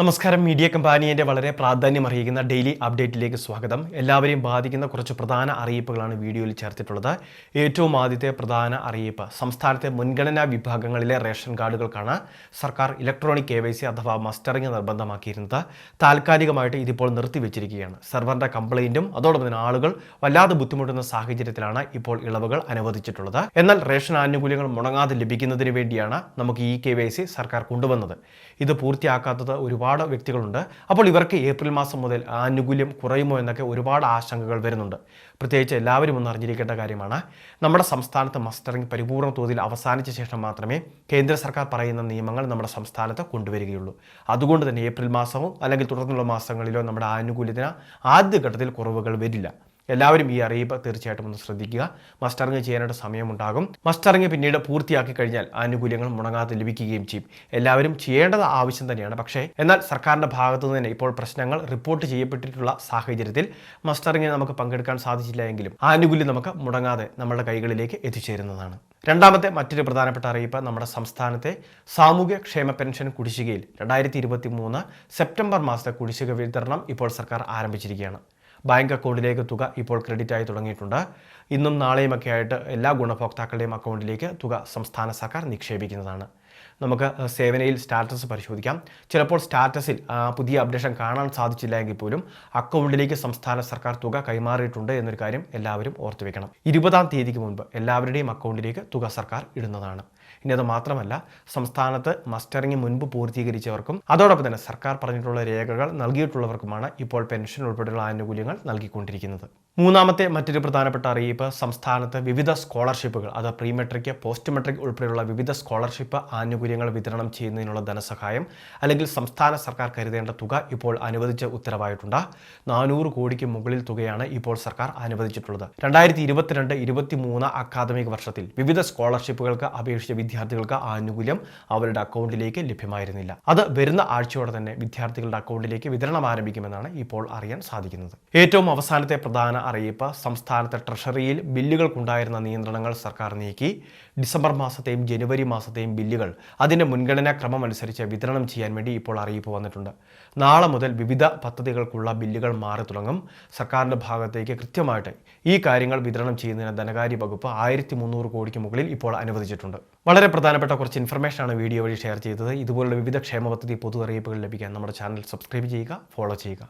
നമസ്കാരം. മീഡിയ കമ്പാനിയുടെ വളരെ പ്രാധാന്യം അറിയിക്കുന്ന ഡെയിലി അപ്ഡേറ്റിലേക്ക് സ്വാഗതം. എല്ലാവരെയും ബാധിക്കുന്ന കുറച്ച് പ്രധാന അറിയിപ്പുകളാണ് വീഡിയോയിൽ ചേർത്തിട്ടുള്ളത്. ഏറ്റവും ആദ്യത്തെ പ്രധാന അറിയിപ്പ് സംസ്ഥാനത്തെ മുൻഗണനാ വിഭാഗങ്ങളിലെ റേഷൻ കാർഡുകൾക്കാണ് സർക്കാർ ഇലക്ട്രോണിക് കെ അഥവാ മസ്റ്ററിംഗ് നിർബന്ധമാക്കിയിരുന്നത്. താൽക്കാലികമായിട്ട് ഇതിപ്പോൾ നിർത്തിവെച്ചിരിക്കുകയാണ്. സെർവറിന്റെ കംപ്ലൈന്റും അതോടൊപ്പം തന്നെ ആളുകൾ വല്ലാതെ ബുദ്ധിമുട്ടുന്ന സാഹചര്യത്തിലാണ് ഇപ്പോൾ ഇളവുകൾ അനുവദിച്ചിട്ടുള്ളത്. എന്നാൽ റേഷൻ ആനുകൂല്യങ്ങൾ മുടങ്ങാതെ ലഭിക്കുന്നതിന് വേണ്ടിയാണ് നമുക്ക് ഈ കെ സർക്കാർ കൊണ്ടുവന്നത്. ഇത് പൂർത്തിയാക്കാത്തത് ഒരുപാട് വ്യക്തികളുണ്ട്. അപ്പോൾ ഇവർക്ക് ഏപ്രിൽ മാസം മുതൽ ആനുകൂല്യം കുറയുമോ എന്നൊക്കെ ഒരുപാട് ആശങ്കകൾ വരുന്നുണ്ട്. പ്രത്യേകിച്ച് എല്ലാവരും ഒന്ന് അറിഞ്ഞിരിക്കേണ്ട കാര്യമാണ്. നമ്മുടെ സംസ്ഥാനത്ത് മസ്റ്ററിംഗ് പരിപൂർണ തോതിൽ അവസാനിച്ച ശേഷം മാത്രമേ കേന്ദ്ര സർക്കാർ പറയുന്ന നിയമങ്ങൾ നമ്മുടെ സംസ്ഥാനത്ത് കൊണ്ടുവരികയുള്ളൂ. അതുകൊണ്ട് തന്നെ ഏപ്രിൽ മാസവും അല്ലെങ്കിൽ തുടർന്നുള്ള മാസങ്ങളിലോ നമ്മുടെ ആനുകൂല്യത്തിന് ആദ്യഘട്ടത്തിൽ കുറവുകൾ വരില്ല. എല്ലാവരും ഈ അറിയിപ്പ് തീർച്ചയായിട്ടും ഒന്ന് ശ്രദ്ധിക്കുക. മസ്റ്ററിങ് ചെയ്യാനായിട്ട് സമയമുണ്ടാകും. മസ്റ്ററിങ് പിന്നീട് പൂർത്തിയാക്കി കഴിഞ്ഞാൽ ആനുകൂല്യങ്ങൾ മുടങ്ങാതെ ലഭിക്കുകയും ചെയ്യും. എല്ലാവരും ചെയ്യേണ്ടത് ആവശ്യം തന്നെയാണ്. പക്ഷേ എന്നാൽ സർക്കാരിന്റെ ഭാഗത്തു തന്നെ ഇപ്പോൾ പ്രശ്നങ്ങൾ റിപ്പോർട്ട് ചെയ്യപ്പെട്ടിട്ടുള്ള സാഹചര്യത്തിൽ മസ്റ്ററിങ് നമുക്ക് പങ്കെടുക്കാൻ സാധിച്ചില്ല എങ്കിലും ആനുകൂല്യം നമുക്ക് മുടങ്ങാതെ നമ്മുടെ കൈകളിലേക്ക് എത്തിച്ചേരുന്നതാണ്. രണ്ടാമത്തെ മറ്റൊരു പ്രധാനപ്പെട്ട അറിയിപ്പ് നമ്മുടെ സംസ്ഥാനത്തെ സാമൂഹ്യ ക്ഷേമ പെൻഷൻ കുടിശ്ശികയിൽ രണ്ടായിരത്തി ഇരുപത്തി മൂന്ന് സെപ്റ്റംബർ മാസത്തെ കുടിശ്ശിക വിതരണം ഇപ്പോൾ സർക്കാർ ആരംഭിച്ചിരിക്കുകയാണ്. ബാങ്ക് അക്കൗണ്ടിലേക്ക് തുക ഇപ്പോൾ ക്രെഡിറ്റ് ആയി തുടങ്ങിയിട്ടുണ്ട്. ഇന്നും നാളെയുമൊക്കെ ആയിട്ട് എല്ലാ ഗുണഭോക്താക്കളുടെയും അക്കൗണ്ടിലേക്ക് തുക സംസ്ഥാന സർക്കാർ നിക്ഷേപിക്കുന്നതാണ്. നമുക്ക് സേവനയിൽ സ്റ്റാറ്റസ് പരിശോധിക്കാം. ചിലപ്പോൾ സ്റ്റാറ്റസിൽ പുതിയ അപ്ഡേഷൻ കാണാൻ സാധിച്ചില്ല എങ്കിൽ പോലും അക്കൗണ്ടിലേക്ക് സംസ്ഥാന സർക്കാർ തുക കൈമാറിയിട്ടുണ്ട് എന്നൊരു കാര്യം എല്ലാവരും ഓർത്തു വെക്കണം ഇരുപതാം തീയതിക്ക് മുൻപ് എല്ലാവരുടെയും അക്കൗണ്ടിലേക്ക് തുക സർക്കാർ ഇടുന്നതാണ്. ഇനി അത് മാത്രമല്ല സംസ്ഥാനത്ത് മസ്റ്ററിംഗ് മുൻപ് പൂർത്തീകരിച്ചവർക്കും അതോടൊപ്പം തന്നെ സർക്കാർ പറഞ്ഞിട്ടുള്ള രേഖകൾ നൽകിയിട്ടുള്ളവർക്കുമാണ് ഇപ്പോൾ പെൻഷൻ ഉൾപ്പെടെയുള്ള ആനുകൂല്യങ്ങൾ നൽകിക്കൊണ്ടിരിക്കുന്നത്. മൂന്നാമത്തെ മറ്റൊരു പ്രധാനപ്പെട്ട അറിയിപ്പ് സംസ്ഥാനത്ത് വിവിധ സ്കോളർഷിപ്പുകൾ അത് പ്രീ മെട്രിക് പോസ്റ്റ് മെട്രിക് ഉൾപ്പെടെയുള്ള വിവിധ സ്കോളർഷിപ്പ് ആനുകൂല്യങ്ങൾ വിതരണം ചെയ്യുന്നതിനുള്ള ധനസഹായം അല്ലെങ്കിൽ സംസ്ഥാന സർക്കാർ കരുതേണ്ട തുക ഇപ്പോൾ അനുവദിച്ച ഉത്തരവായിട്ടുണ്ട്. നാനൂറ് കോടിക്ക് മുകളിൽ തുകയാണ് ഇപ്പോൾ സർക്കാർ അനുവദിച്ചിട്ടുള്ളത്. രണ്ടായിരത്തി ഇരുപത്തിരണ്ട് ഇരുപത്തി മൂന്ന് അക്കാദമിക് വർഷത്തിൽ വിവിധ സ്കോളർഷിപ്പുകൾക്ക് അപേക്ഷിച്ച വിദ്യാർത്ഥികൾക്ക് ആനുകൂല്യം അവരുടെ അക്കൗണ്ടിലേക്ക് ലഭ്യമായിരുന്നില്ല. അത് വരുന്ന ആഴ്ചയോടെ തന്നെ വിദ്യാർത്ഥികളുടെ അക്കൗണ്ടിലേക്ക് വിതരണം ആരംഭിക്കുമെന്നാണ് ഇപ്പോൾ അറിയാൻ സാധിക്കുന്നത്. ഏറ്റവും അവസാനത്തെ പ്രധാന അറിയിപ്പ് സംസ്ഥാനത്തെ ട്രഷറിയിൽ ബില്ലുകൾക്കുണ്ടായിരുന്ന നിയന്ത്രണങ്ങൾ സർക്കാർ നീക്കി. ഡിസംബർ മാസത്തെയും ജനുവരി മാസത്തെയും ബില്ലുകൾ അതിന്റെ മുൻഗണനാ ക്രമം അനുസരിച്ച് വിതരണം ചെയ്യാൻ വേണ്ടി ഇപ്പോൾ അറിയിപ്പ് വന്നിട്ടുണ്ട്. നാളെ മുതൽ വിവിധ പദ്ധതികൾക്കുള്ള ബില്ലുകൾ മാറി തുടങ്ങും. സർക്കാരിന്റെ ഭാഗത്തേക്ക് കൃത്യമായിട്ട് ഈ കാര്യങ്ങൾ വിതരണം ചെയ്യുന്നതിന് ധനകാര്യ വകുപ്പ് ആയിരത്തി കോടിക്ക് മുകളിൽ ഇപ്പോൾ അനുവദിച്ചിട്ടുണ്ട്. വളരെ പ്രധാനപ്പെട്ട കുറച്ച് ഇൻഫർമേഷനാണ് വീഡിയോ വഴി ഷെയർ ചെയ്തത്. ഇതുപോലുള്ള വിവിധ ക്ഷേമ പദ്ധതി പൊതു അറിയിപ്പുകൾ ലഭിക്കാൻ നമ്മുടെ ചാനൽ സബ്സ്ക്രൈബ് ചെയ്യുക ഫോളോ ചെയ്യുക.